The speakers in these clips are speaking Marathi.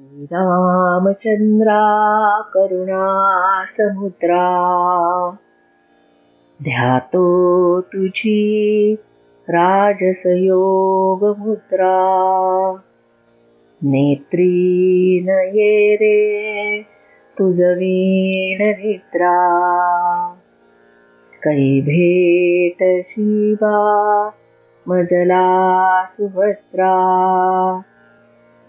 श्रीरामचन्द्रा करुणा समुद्रा। ध्यातो तुझी राजसयोगमुद्रा। नेत्री नये रे तुझवीण निद्रा। कै भेट शिवा मजला सुभद्रा।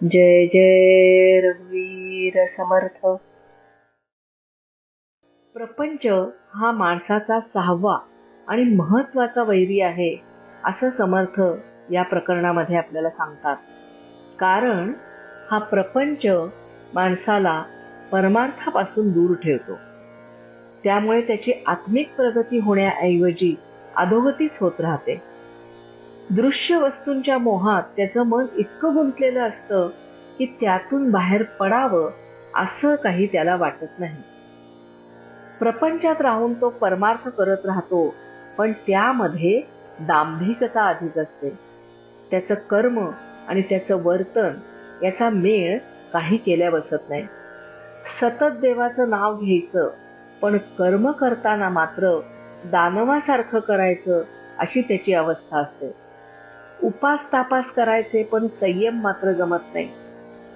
जय जय रघुवीर समर्थ. प्रपंच हा माणसाचा सहावा आणि महत्त्वाचा वैरी आहे असं समर्थ या प्रकरणामध्ये आपल्याला सांगतात. कारण हा प्रपंच माणसाला परमार्थापासून दूर ठेवतो. त्यामुळे त्याची आत्मिक प्रगती होण्याऐवजी अधोगतीच होत राहते. दृश्य वस्तूंच्या मोहात त्याचं मन इतकं गुंतलेलं असतं की त्यातून बाहेर पडावं असं काही त्याला वाटत नाही. प्रपंचात राहून तो परमार्थ करत राहतो पण त्यामध्ये दांभिकता अधिक असते. त्याचं कर्म आणि त्याचं वर्तन याचा मेळ काही केल्या बसत नाही. सतत देवाचं नाव घ्यायचं पण कर्म करताना मात्र दानवासारखं करायचं अशी त्याची अवस्था असते. उपास तापास करायचे पण संयम मात्र जमत नाही.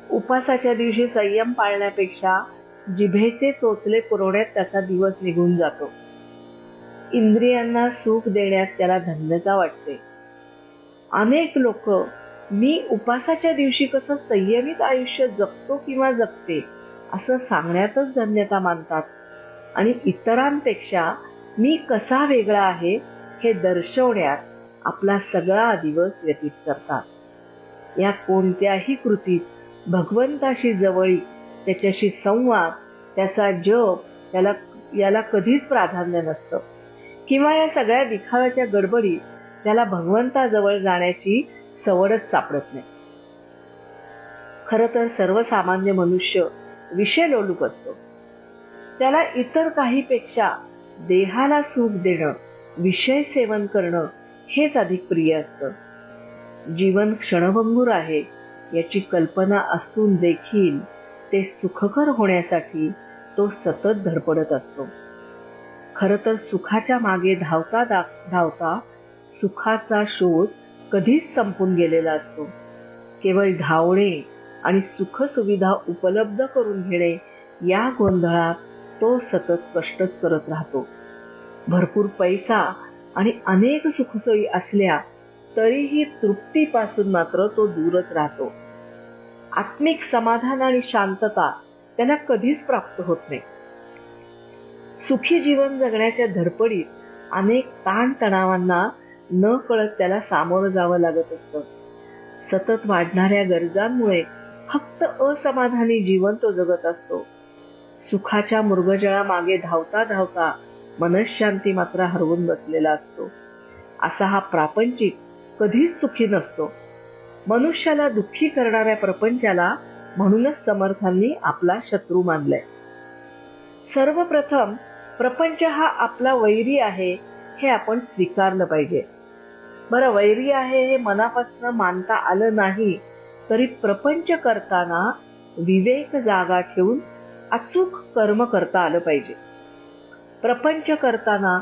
उपासाच्या दिवशी संयम पाळण्यापेक्षा जिभेचे चोचले पुरवण्यात त्याचा दिवस निघून जातो. इंद्रियांना सुख देण्यात त्याला धन्यता वाटते. अनेक लोक मी उपासाच्या दिवशी कसं संयमित आयुष्य जगतो किंवा जगते असं सांगण्यातच धन्यता मानतात. आणि इतरांपेक्षा मी कसा वेगळा आहे हे दर्शवण्यात आपला सगळा दिवस व्यतीत करतात. या कोणत्याही कृतीत भगवंताशी जवळी त्याच्याशी संवाद त्याचा जप त्याला याला कधीच प्राधान्य नसतं. किंवा या सगळ्या दिखाव्याच्या गडबडीत त्याला भगवंताजवळ जाण्याची सवडच सापडत नाही. खर तर सर्वसामान्य मनुष्य विषय लोलूक असतो. त्याला इतर काहीपेक्षा देहाला सुख देणं विषय सेवन करणं हेच अधिक प्रिय असतं. जीवन क्षणभंगूर आहे याची कल्पना असून देखील ते सुखकर होण्यासाठी तो सतत धडपडत असतो. खर तर सुखाच्या मागे धावता धावता सुखाचा शोध कधीच संपून गेलेला असतो. केवळ धावणे आणि सुखसुविधा उपलब्ध करून घेणे या गोंधळात तो सतत कष्टच करत राहतो. भरपूर पैसा आणि अनेक सुखसोयी असल्या तरीही तृप्तीपासून मात्र तो दूरच राहतो. आत्मिक समाधान आणि शांतता त्याला कधीच प्राप्त होत नाही. सुखी जीवन जगण्याच्या धडपडीत अनेक ताणतणावांना न कळत त्याला सामोरं जावं लागत असतं. सतत वाढणाऱ्या गरजांमुळे फक्त असमाधानी जीवन तो जगत असतो. सुखाच्या मृगजळा मागे धावता धावता मनशांती मात्र हरवून बसलेला असतो. असा हा प्रापंचिक कधीच सुखी नसतो. मनुष्याला दुःखी करणाऱ्या प्रपंचाला म्हणूनच समर्थांनी आपला शत्रू मानलाय. सर्वप्रथम प्रपंच हा आपला वैरी आहे हे आपण स्वीकारलं पाहिजे. बरं वैरी आहे हे मनापासून मानता आलं नाही तरी प्रपंच करताना विवेक जागा ठेवून अचूक कर्म करता आलं पाहिजे. प्रपंच करताना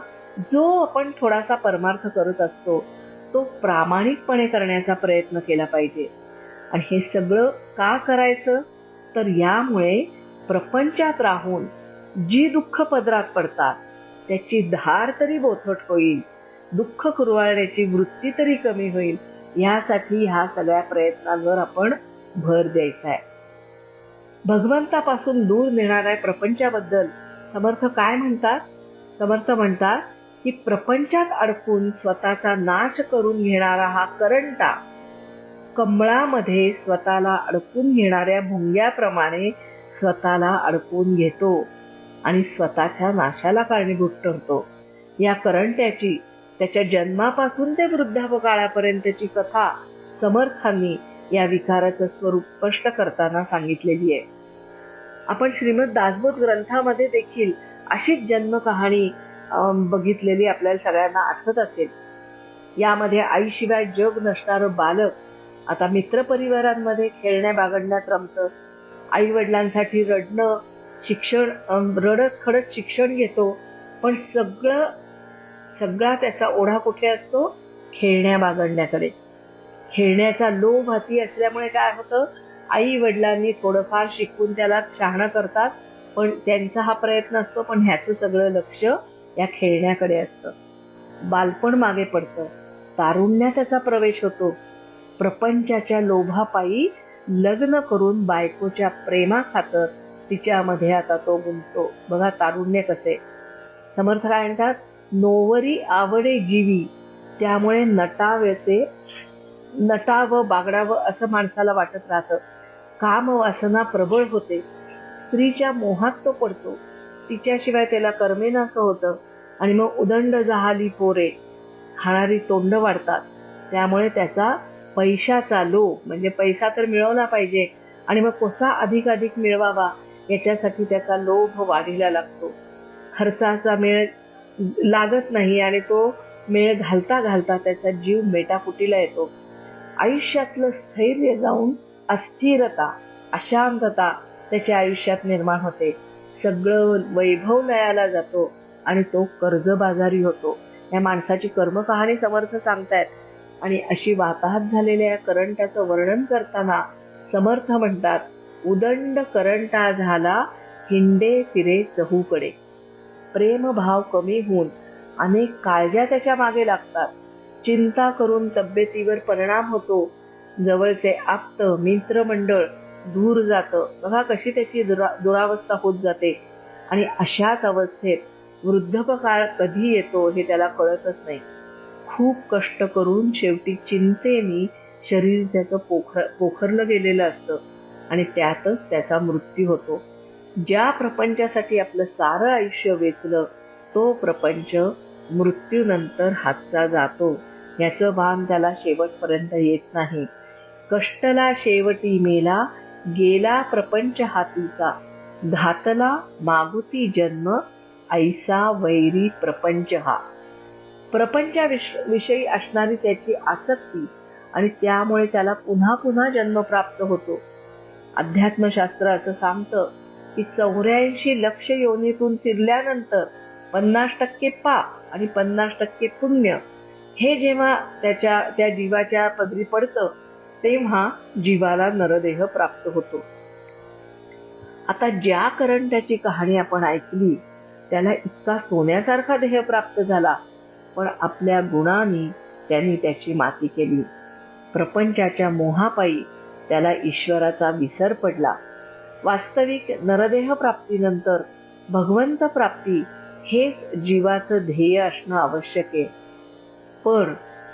जो आपण थोडासा परमार्थ करत असतो तो प्रामाणिकपणे करण्याचा प्रयत्न केला पाहिजे. आणि हे सगळं का करायचं? तर यामुळे प्रपंचात राहून जी दुःख पदरात पडतात त्याची धार तरी बोथट होईल दुःख कुरवाळण्याची वृत्ती तरी कमी होईल यासाठी ह्या सगळ्या प्रयत्नांवर आपण भर द्यायचा आहे भगवंतापासून दूर नेणाऱ्या प्रपंचाबद्दल समर्थ काय म्हणतात? समर्थ म्हणतात की प्रपंचात अडकून स्वतःचा नाश करून घेणारा हा करंटा कमळामध्ये स्वतःला अडकून घेणाऱ्या भुंग्याप्रमाणे स्वतःला अडकून घेतो आणि स्वतःच्या नाशाला कारणीभूत ठरतो. या करंट्याची त्याच्या जन्मापासून ते वृद्धापकाळापर्यंतची कथा समर्थांनी या विकाराचं स्वरूप स्पष्ट करताना सांगितलेली आहे. आपण श्रीमद दासबोध ग्रंथामध्ये देखील अशीच जन्म कहाणी बघितलेली आपल्याला सगळ्यांना आठवत असेल. यामध्ये आईशिवाय जग नसणारं बालक आता मित्रपरिवारांमध्ये खेळण्या बागडण्यात रमतं. आई वडिलांसाठी रडणं शिक्षण रडत खडत शिक्षण घेतो पण सगळं सगळा त्याचा ओढा कुठे असतो? खेळण्या बागडण्याकडे खेळण्याचा लोभ हाती असल्यामुळे काय होतं? आई वडिलांनी थोडंफार शिकून त्याला शहाणं करतात. पण त्यांचा हा प्रयत्न असतो पण ह्याचं सगळं लक्ष या खेळण्याकडे असतं. बालपण मागे पडतं. तारुण्यात त्याचा प्रवेश होतो. प्रपंचाच्या लोभापायी लग्न करून बायकोच्या प्रेमा खातर तिच्यामध्ये आता तो गुंततो. बघा तारुण्य कसे. समर्थ काय म्हणतात? नोवरी आवडे जीवी. त्यामुळे नटावेसे नटावं बागडावं असं माणसाला वाटत राहतं. काम वासना प्रबळ होते. स्त्रीच्या मोहात तो पडतो. तिच्याशिवाय त्याला करमेनासं होतं. आणि मग उदंड जहाली पोरे खाणारी तोंड वाढतात. त्यामुळे त्याचा पैशाचा लोभ म्हणजे पैसा तर मिळवला पाहिजे आणि मग कसा अधिकाधिक मिळवावा याच्यासाठी त्याचा लोभ वाढीला लागतो. खर्चाचा मेळ लागत नाही आणि तो मेळ घालता घालता त्याचा जीव मेटाकुटीला येतो. आयुष्यातलं स्थैर्य जाऊन अस्थिरता अशांतता त्याच्या आयुष्यात निर्माण होते. सगळं वैभव नयाला जातो आणि तो कर्जबाजारी होतो. या माणसाची कर्मकहाणी समर्थ सांगतायत. आणि अशी वाताहत झालेल्या या करंटाचं वर्णन करताना समर्थ म्हणतात उदंड करंटा झाला हिंडे फिरे चहूकडे. प्रेमभाव कमी होऊन अनेक काळज्या त्याच्यामागे लागतात. चिंता करून तब्येतीवर परिणाम होतो. जवळचे आप्त मित्रमंडळ दूर जातं. बघा कशी त्याची दुरा दुरावस्था होत जाते. आणि अशाच अवस्थेत वृद्धपकाळ कधी येतो हे त्याला कळतच नाही. खूप कष्ट करून शेवटी चिंतेनी शरीर त्याचं पोखर पोखरलं गेलेलं असतं. आणि त्यातच त्याचा मृत्यू होतो. ज्या प्रपंचासाठी आपलं सारं आयुष्य वेचलं तो प्रपंच मृत्यूनंतर हातचा जातो. याचं भान त्याला शेवटपर्यंत येत नाही. कष्टला शेवटी मेला गेला प्रपंच हातीचा घातला मागुती जन्म ऐसा वैरी प्रपंच हा. प्रपंचा विषयी असणारी त्याची आसक्ती आणि त्यामुळे त्याला पुन्हा पुन्हा जन्म प्राप्त होतो. अध्यात्मशास्त्र असं सांगतं की चौऱ्याऐंशी लक्ष योनीतून फिरल्यानंतर पन्नास टक्के पाप आणि पन्नास टक्के पुण्य हे जेव्हा त्याच्या त्या जीवाच्या पदरी पडतं तेव्हा जीवाला नरदेह प्राप्त होतो. आता ज्या करंटाची कहाणी आपण ऐकली त्याला इतका सोन्यासारखा देह प्राप्त झाला पण आपल्या गुणांनी त्यांनी त्याची माती केली. प्रपंचाच्या मोहापायी त्याला ईश्वराचा विसर पडला. वास्तविक नरदेह प्राप्तीनंतर भगवंत प्राप्ती हेच जीवाचं ध्येय असणं आवश्यक आहे. पण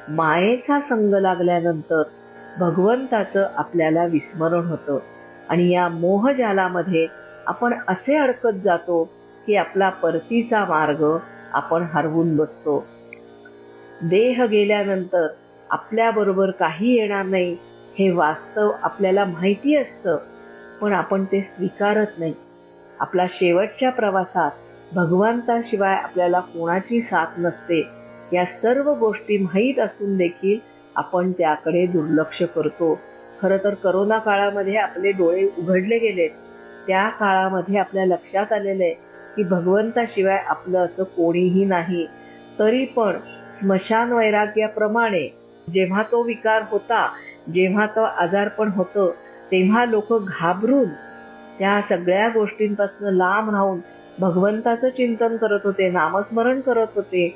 मायेचा संग लागल्यानंतर भगवंताचं आपल्याला विस्मरण होतं. आणि या मोहजालामध्ये आपण असे अडकत जातो की आपला परतीचा मार्ग आपण हरवून बसतो. देह गेल्यानंतर आपल्याबरोबर काही येणार नाही हे वास्तव आपल्याला माहिती असतं पण आपण ते स्वीकारत नाही. आपला शेवटच्या प्रवासात भगवंताशिवाय आपल्याला कोणाची साथ नसते. या सर्व गोष्टी माहीत असून देखील आपण त्याकडे दुर्लक्ष करतो. खरं तर करोना काळामध्ये आपले डोळे उघडले गेलेत. त्या काळामध्ये आपल्या लक्षात आलेलं आहे की भगवंताशिवाय आपलं असं कोणीही नाही. तरी पण स्मशान वैराग्याप्रमाणे जेव्हा तो विकार होता जेव्हा तो आजारपण होतं तेव्हा लोक घाबरून त्या सगळ्या गोष्टींपासून लांब राहून भगवंताचं चिंतन करत होते नामस्मरण करत होते.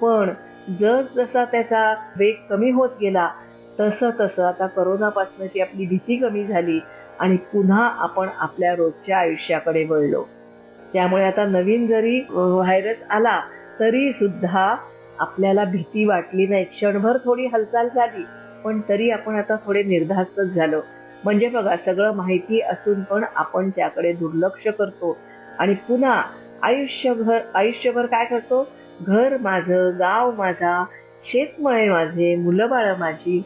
पण जस जसा त्याचा वेग कमी होत गेला तसं तसं आता करोनापासूनची आपली भीती कमी झाली आणि पुन्हा आपण आपल्या रोजच्या आयुष्याकडे वळलो. त्यामुळे आता नवीन जरी व्हायरस आला तरी सुद्धा आपल्याला भीती वाटली नाही. क्षणभर थोडी हालचाल झाली पण तरी आपण आता थोडे निर्धास्तच झालो. म्हणजे बघा सगळं माहिती असून पण आपण त्याकडे दुर्लक्ष करतो आणि पुन्हा आयुष्यभर आयुष्यभर काय करतो? घर माझं गाव माझा शेतमळे माझे मुलंबाळं माझी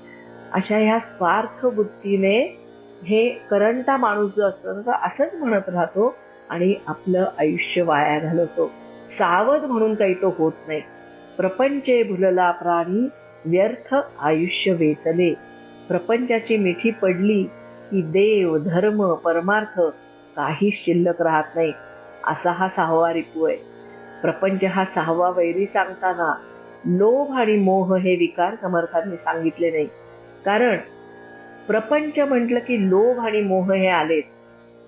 अशा ह्या स्वार्थ बुद्धीने हे करंटा माणूस जो असतो तो असंच म्हणत राहतो आणि आपलं आयुष्य वाया घालवतो. सावध म्हणून काही तो होत नाही. प्रपंचे भुलला प्राणी व्यर्थ आयुष्य वेचले. प्रपंचाची मिठी पडली की देव धर्म परमार्थ काही शिल्लक राहत नाही. असा हा सहावा रिपू आहे. प्रपंच हा सहावा वैरी सांगताना लोभ आणि मोह हे विकार समर्थांनी सांगितले नाही. कारण प्रपंच म्हटलं की लोभ आणि मोह हे आलेत.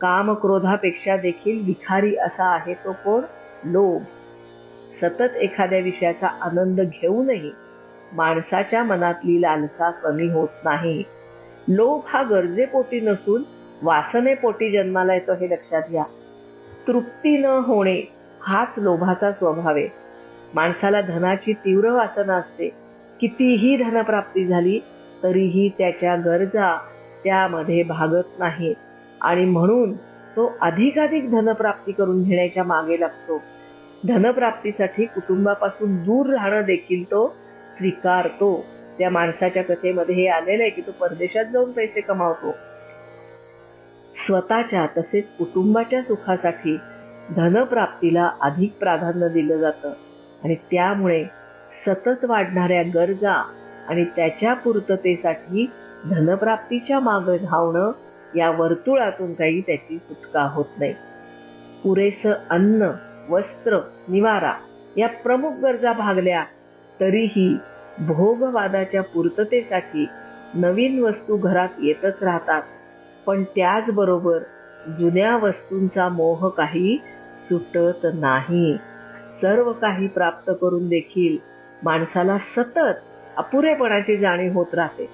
काम क्रोधापेक्षा देखील विखारी असा आहे तो कोण? लोभ. सतत एखाद्या विषयाचा आनंद घेऊनही माणसाच्या मनातली लालसा कमी होत नाही. लोभ हा गरजेपोटी नसून वासनेपोटी जन्माला येतो हे लक्षात घ्या. तृप्ती न होणे हाच लोभाचा स्वभाव आहे. माणसाला धनाची तीव्र वासना असते. कितीही धनप्राप्ती झाली तरीही त्याच्या गरजा त्यामध्ये भागत नाही. आणि म्हणून तो अधिकाधिक धनप्राप्ती करून घेण्याच्या मागे लागतो. धनप्राप्तीसाठी कुटुंबापासून दूर राहणं देखील तो स्वीकारतो. त्या माणसाच्या कथेमध्ये हे आलेलं आहे की तो परदेशात जाऊन पैसे कमावतो. स्वतःच्या तसेच कुटुंबाच्या सुखासाठी धनप्राप्तीला अधिक प्राधान्य दिलं जातं. आणि त्यामुळे सतत वाढणाऱ्या गरजा आणि त्याच्या पूर्ततेसाठी धनप्राप्तीच्या मागे धावणं या वर्तुळातून काही त्याची सुटका होत नाही. पुरेसं अन्न वस्त्र निवारा या प्रमुख गरजा भागल्या तरीही भोगवादाच्या पूर्ततेसाठी नवीन वस्तू घरात येतच राहतात. पण त्याचबरोबर जुन्या वस्तूंचा मोह काही सुटत नाही. सर्व काही प्राप्त करून देखील माणसाला सतत अपुरेपणाची जाणीव होत राहते.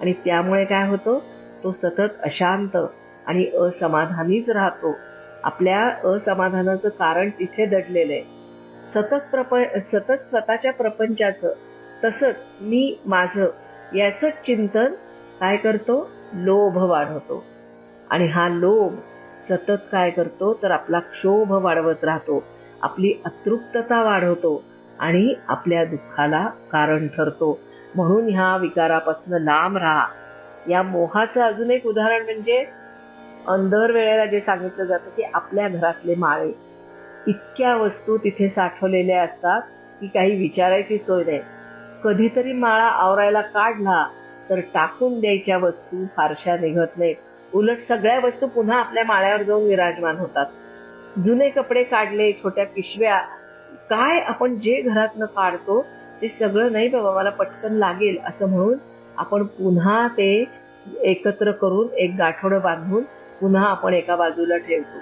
आणि त्यामुळे काय होतं? तो सतत अशांत आणि असमाधानीच राहतो. आपल्या असमाधानाचं कारण तिथे दडलेलं आहे. सतत प्रप सतत स्वतःच्या प्रपंचाचं तसंच मी माझं याच चिंतन काय करतो? लोभ वाढवतो. आणि हा लोभ सतत काय करतो तर आपला क्षोभ वाढवत राहतो. आपली अतृप्तता वाढवतो आणि आपल्या दुःखाला कारण ठरतो. म्हणून ह्या विकारापासून लांब राहा. या मोहाचं अजून एक उदाहरण म्हणजे अंधर वेळेला जे सांगितलं जातं की आपल्या घरातले माळे. इतक्या वस्तू तिथे साठवलेल्या असतात की काही विचारायची सोय नाही. कधीतरी माळा आवरायला काढला तर टाकून द्यायच्या वस्तू फारशा निघत नाहीत. उलट सगळ्या वस्तू पुन्हा आपल्या माळ्यावर जाऊन विराजमान होतात. जुने कपडे काढले छोट्या पिशव्या. काय आपण जे घरातनं काढतो ते सगळं नाही बाबा मला पटकन लागेल असं म्हणून आपण पुन्हा ते एकत्र करून एक गाठोडं बांधून पुन्हा आपण एका बाजूला ठेवतो.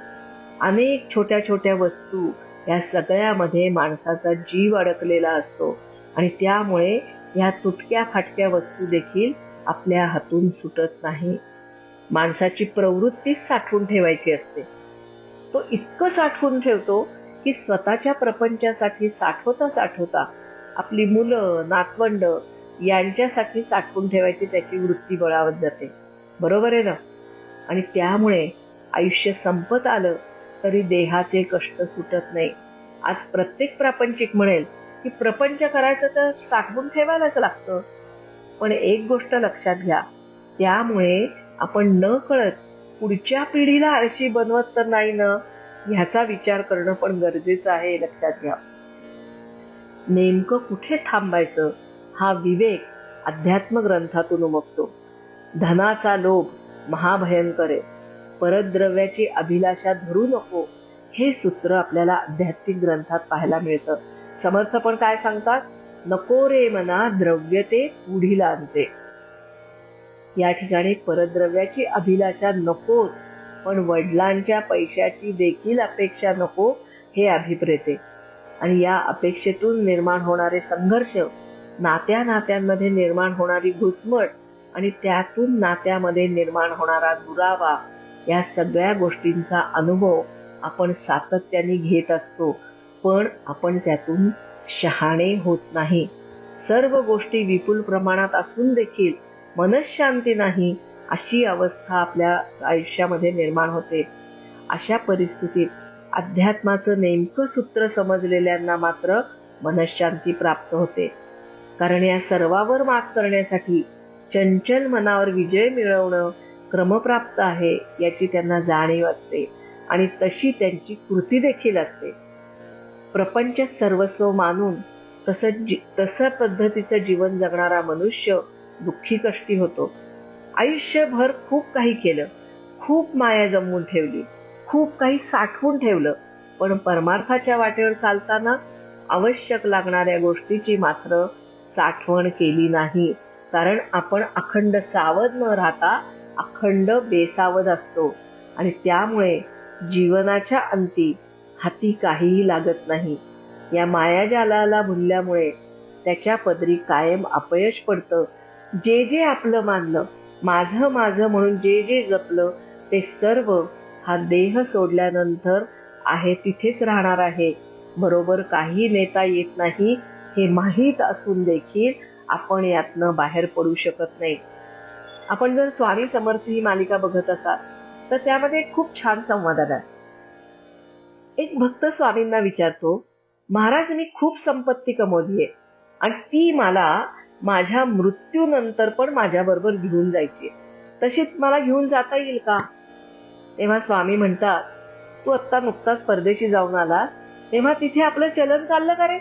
अनेक छोट्या छोट्या वस्तू या सगळ्यामध्ये माणसाचा जीव अडकलेला असतो आणि त्यामुळे या तुटक्या फाटक्या वस्तू देखील आपल्या हातून सुटत नाही. माणसाची प्रवृत्तीच साठवून ठेवायची असते. तो इतकं साठवून ठेवतो की स्वतःच्या प्रपंचासाठी साठवता साठवता आपली मुलं नातवंड यांच्यासाठी साठवून ठेवायची त्याची वृत्ती बळावत जाते. बरोबर आहे ना? आणि त्यामुळे आयुष्य संपत आलं तरी देहाचे कष्ट सुटत नाही. आज प्रत्येक प्रापंचिक म्हणेल की प्रपंच करायचं तर साठवून ठेवायलाच लागतं. पण एक गोष्ट लक्षात घ्या त्यामुळे आपण न कळत पुढच्या पिढीला आळशी बनवत तर नाही ना? ह्याचा विचार करणं पण गरजेचं आहे लक्षात घ्या. नेमकं कुठे थांबायचं हा विवेक अध्यात्म ग्रंथातून उमगतो. धनाचा लोभ महाभयंकर आहे. परद्रव्याची अभिलाषा धरू नको हे सूत्र आपल्याला आध्यात्मिक ग्रंथात पाहायला मिळतं. समर्थ पण काय सांगतात? नको रे मना द्रव्य ते पुढीलांचे या ठिकाणी परद्रव्याची अभिलाषा नको पण वडिलांच्या पैशाची देखील अपेक्षा नको हे अभिप्रेते. आणि या अपेक्षेतून निर्माण होणारे संघर्ष नात्या नात्यांमध्ये निर्माण होणारी घुसमट आणि त्यातून नात्यामध्ये निर्माण होणारा दुरावा या सगळ्या गोष्टींचा अनुभव आपण सातत्याने घेत असतो. पण आपण त्यातून शहाणे होत नाही. सर्व गोष्टी विपुल प्रमाणात असून देखील मनशांती नाही अशी अवस्था आपल्या आयुष्यामध्ये निर्माण होते. अशा परिस्थितीत अध्यात्माचं नेमकं सूत्र समजलेल्यांना मात्र मनशांती प्राप्त होते. कारण या सर्वावर मात करण्यासाठी चंचल मनावर विजय मिळवणं क्रमप्राप्त आहे याची त्यांना जाणीव असते आणि तशी त्यांची कृती देखील असते. प्रपंच सर्वस्व मानून तसं तसं पद्धतीचं जीवन जगणारा मनुष्य दुःखी कष्टी होतो. आयुष्यभर खूप काही केलं. खूप माया जमवून ठेवली. खूप काही साठवून ठेवलं. पण परमार्थाच्या वाटेवर चालताना आवश्यक लागणाऱ्या गोष्टीची मात्र साठवण केली नाही. कारण आपण अखंड सावध न राहता अखंड बेसावध असतो. आणि त्यामुळे जीवनाच्या अंती हाती काहीही लागत नाही. या मायाजालाला भुलल्यामुळे त्याच्या पदरी कायम अपयश पडतं. जे जे आपलं मानलं माझं माझं म्हणून जे जे जपलं ते सर्व हा देह सोडल्यानंतर आहे तिथेच राहणार आहे. बरोबर काही नेता येत नाही हे माहीत असून देखील आपण यातनं बाहेर पडू शकत नाही. आपण जर स्वामी समर्थ ही मालिका बघत असाल तर त्यामध्ये खूप छान संवाद आला एक भक्त स्वामींना विचारतो महाराज मी खूप संपत्ती कमवली आहे आणि ती मला माझ्या मृत्यूनंतर पण माझ्याबरोबर घेऊन जायची. तशी मला घेऊन जाता येईल का? तेव्हा स्वामी म्हणतात तू आत्ता नुकताच परदेशी जाऊन आला तेव्हा तिथे आपलं चलन चाललं का रे?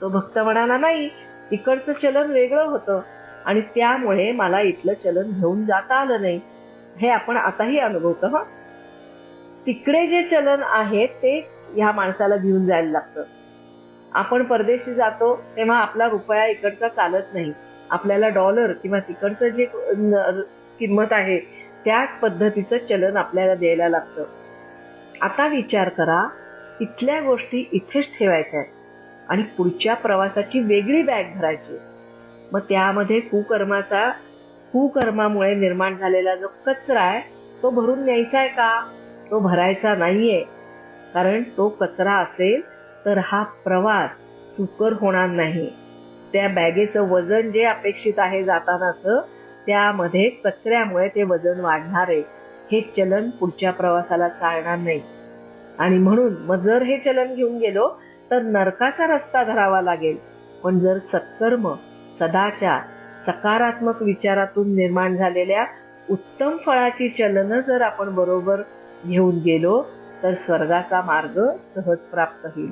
तो भक्त म्हणाला नाही तिकडचं चलन वेगळं होतं आणि त्यामुळे मला इथलं चलन घेऊन जाता आलं नाही. हे आपण आताही अनुभवतो हा? तिकडे जे चलन आहे ते ह्या माणसाला घेऊन जायला लागतं. आपण परदेशी जातो तेव्हा आपला रुपया इकडचा चालत नाही. आपल्याला डॉलर किंवा तिकडचं जे किंमत आहे त्याच पद्धतीचं चलन आपल्याला द्यायला लागतं. आता विचार करा इथल्या गोष्टी इथेच ठेवायच्या आहेत. आणि पुढच्या प्रवासाची वेगळी बॅग भरायची मग त्यामध्ये कुकर्माचा कुकर्मामुळे निर्माण झालेला जो कचरा आहे तो भरून न्यायचा आहे का? तो भरायचा नाहीये. कारण तो कचरा असेल तर हा प्रवास सुकर होणार नाही. त्या बॅगेचं वजन जे अपेक्षित आहे जातानाच त्यामध्ये कचऱ्यामुळे ते वजन वाढणार. आहे हे चलन पुढच्या प्रवासाला चालणार नाही. आणि म्हणून मग जर हे चलन घेऊन गेलो तर नरकाचा रस्ता धरावा लागेल. पण जर सत्कर्म सदाचार सकारात्मक विचारातून निर्माण झालेल्या उत्तम फळाची चलन जर आपण बरोबर घेऊन गेलो तर स्वर्गाचा मार्ग सहज प्राप्त होईल.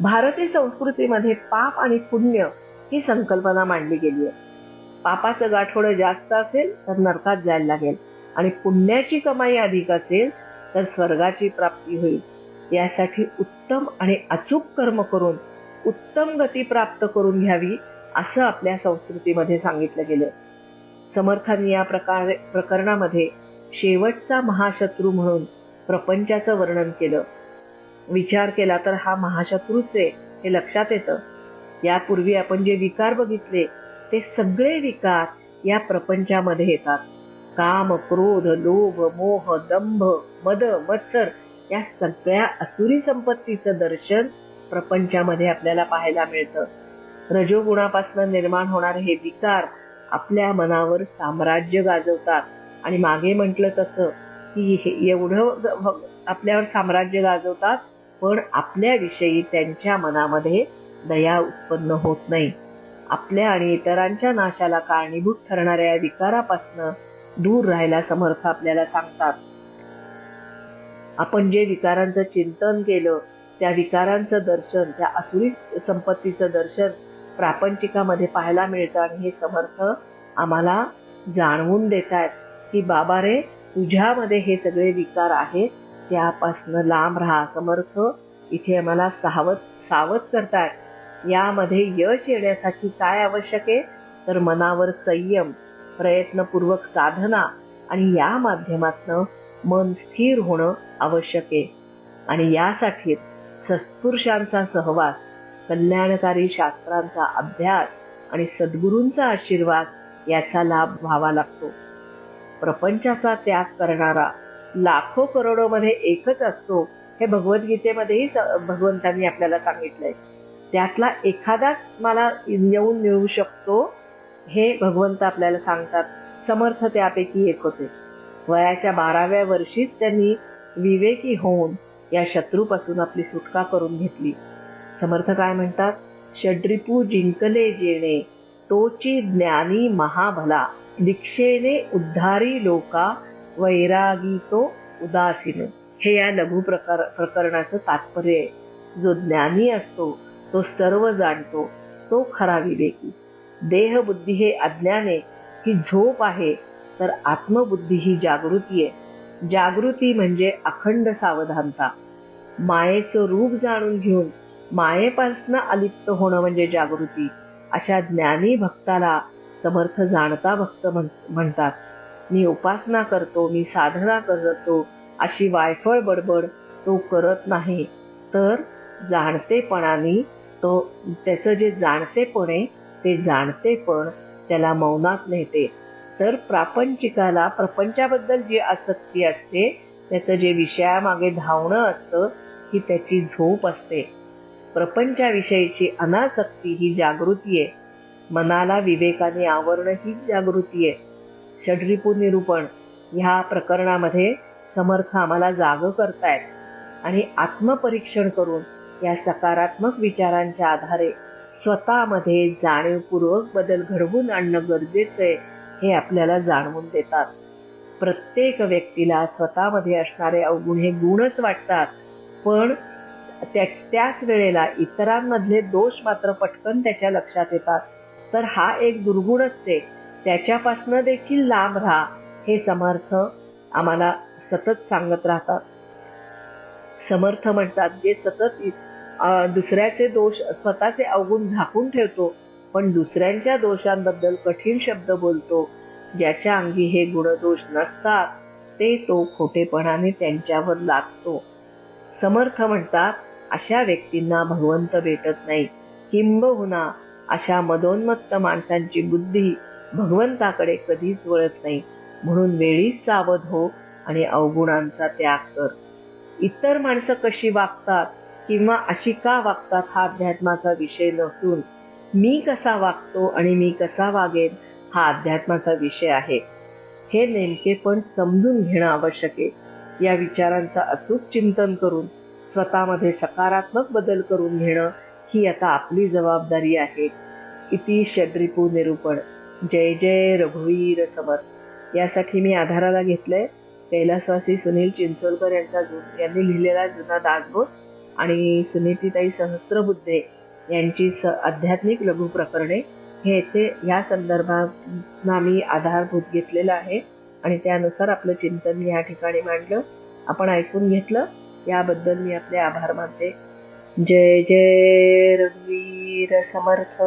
भारतीय संस्कृतीमध्ये पाप आणि पुण्य ही संकल्पना मांडली गेली आहे. पापाचं गाठोडं जास्त असेल तर नरकात जायला लागेल. आणि पुण्याची कमाई अधिक असेल तर स्वर्गाची प्राप्ती होईल. यासाठी उत्तम आणि अचूक कर्म करून उत्तम गती प्राप्त करून घ्यावी असं आपल्या संस्कृतीमध्ये सांगितलं गेलं. समर्थांनी या प्रकारे प्रकरणामध्ये शेवटचा महाशत्रू म्हणून प्रपंचाचं वर्णन केलं. विचार केला तर हा महाशत्रूच आहे हे लक्षात येतं. यापूर्वी आपण जे विकार बघितले ते सगळे विकार या प्रपंचामध्ये येतात. काम क्रोध लोभ मोह दंभ मद मत्सर या सगळ्या असुरी संपत्तीचं दर्शन प्रपंचामध्ये आपल्याला पाहायला मिळतं. रजोगुणापासून निर्माण होणारे हे विकार आपल्या मनावर साम्राज्य गाजवतात. आणि मागे म्हटलं तसं की हे एवढं आपल्यावर साम्राज्य गाजवतात पण आपल्याविषयी त्यांच्या मनामध्ये दया उत्पन्न होत नाही. आपल्या आणि इतरांच्या नाशाला कारणीभूत ठरणाऱ्या विकारापासनं दूर राहायला समर्थ आपल्याला सांगतात. आपण जे विकारांचं चिंतन केलं त्या विकारांचं दर्शन त्या असुरी संपत्तीचं दर्शन प्रापंचिकामध्ये पाहायला मिळतं आणि हे समर्थ आम्हाला जाणवून देत आहेत की बाबा रे तुझ्यामध्ये हे सगळे विकार आहेत त्यापासनं लांब राहा. समर्थ इथे आम्हाला सावध सावध करतात यामध्ये यश येण्यासाठी काय आवश्यक आहे? तर मनावर संयम प्रयत्नपूर्वक साधना आणि या माध्यमातनं मन स्थिर होणं आवश्यक आहे. आणि यासाठी सत्पुरुषांचा सहवास कल्याणकारी शास्त्रांचा अभ्यास आणि सद्गुरूंचा आशीर्वाद याचा लाभ व्हावा लागतो. प्रपंचाचा त्याग करणारा लाखो करोडो मध्ये एकच असतो हे भगवद्गीतेमध्येही भगवंतांनी आपल्याला सांगितलंय. त्यातला एखादाच मला येऊन मिळू शकतो हे भगवंत आपल्याला सांगतात. समर्थ त्यापैकी एक होते. वयाच्या बाराव्या वर्षीच त्यांनी विवेकी होऊन या शत्रूपासून आपली सुटका करून घेतली. समर्थ काय म्हणतात? षड्रिपू जिंकले जेणे तोची ज्ञानी महाभला दीक्षेने उद्धारी लोका वैरागी तो उदासीन. हे या लघु प्रकार प्रकरणाचं तात्पर्य आहे. जो ज्ञानी असतो तो सर्व जाणतो तो खरा विवेकी. देहबुद्धी हे अज्ञाने ही झोप आहे तर आत्मबुद्धी ही जागृती आहे. जागृती म्हणजे अखंड सावधानता. मायेचं रूप जाणून घेऊन मायेपासनं अलिप्त होणं म्हणजे जागृती. अशा ज्ञानी भक्ताला समर्थ जाणता भक्त म्हण- म्हणतात. मी उपासना करतो मी साधना करतो अशी वायफळ बडबड तो करत नाही. तर जाणतेपणाने तो त्याचं जे जाणतेपण आहे ते जाणतेपण त्याला मौनात नेते. तर प्रापंचिकाला प्रपंचाबद्दल जी आसक्ती असते त्याचं जे विषयामागे धावणं असतं ही त्याची झोप असते. प्रपंचाविषयीची अनासक्ती ही जागृती आहे. मनाला विवेकाने आवरणं ही जागृती आहे. षडरिपू निरूपण ह्या प्रकरणामध्ये समर्थ आम्हाला जाग करतायत आणि आत्मपरीक्षण करून या सकारात्मक विचारांच्या आधारे स्वतःमध्ये जाणीवपूर्वक बदल घडवून आणणं गरजेचं आहे हे आपल्याला जाणवून देतात. प्रत्येक व्यक्तीला स्वतःमध्ये असणारे अवगुण हे गुणच वाटतात. पण त्या त्याच वेळेला इतरांमधले दोष मात्र पटकन त्याच्या लक्षात येतात. तर हा एक दुर्गुणच आहे. त्याच्यापासनं देखील लांब राहा. हे समर्थ आम्हाला सतत सांगत राहतात. समर्थ म्हणतात जे सतत दुसऱ्याचे दोष स्वतःचे अवगुण झाकून ठेवतो पण दुसऱ्यांच्या दोषांबद्दल कठीण शब्द बोलतो ज्याच्या अंगी हे गुणदोष नसतात ते तो खोटेपणाने त्यांच्यावर लागतो समर्थ म्हणतात अशा व्यक्तींना भगवंत भेटत नाही. किंबहुना अशा मदोन्मत्त माणसांची बुद्धी भगवंताकडे कधीच वळत नाही. म्हणून वेळीच सावध हो आणि अवगुणांचा त्याग कर. इतर माणसं कशी वागतात किंवा अशी का वागतात हा अध्यात्माचा विषय नसून मी कसा वागतो आणि मी कसा वागेन हा अध्यात्माचा विषय आहे. हे नेमके पण समजून घेणं आवश्यक आहे. या विचारांचं अचूक चिंतन करून स्वतःमध्ये सकारात्मक बदल करून घेणं ही आता आपली जबाबदारी आहे. इति षड्रिपू निरूपण जय जय रघुवीर समर्थ. यासाठी मी आधाराला घेतलंय. कैलासवासी सुनील चिंचोलकर यांचा यांनी लिहिलेला जुना दासबोध आणि सुनीतीताई सहस्त्रबुद्धे यांची स आध्यात्मिक लघु प्रकरणे ह्याचे या संदर्भात मी आधारभूत घेतलेला आहे आणि त्यानुसार आपलं चिंतन मी या ठिकाणी मांडलं. आपण ऐकून घेतलं. याबद्दल मी आपले आभार मानते. जय जय रघुवीर समर्थ.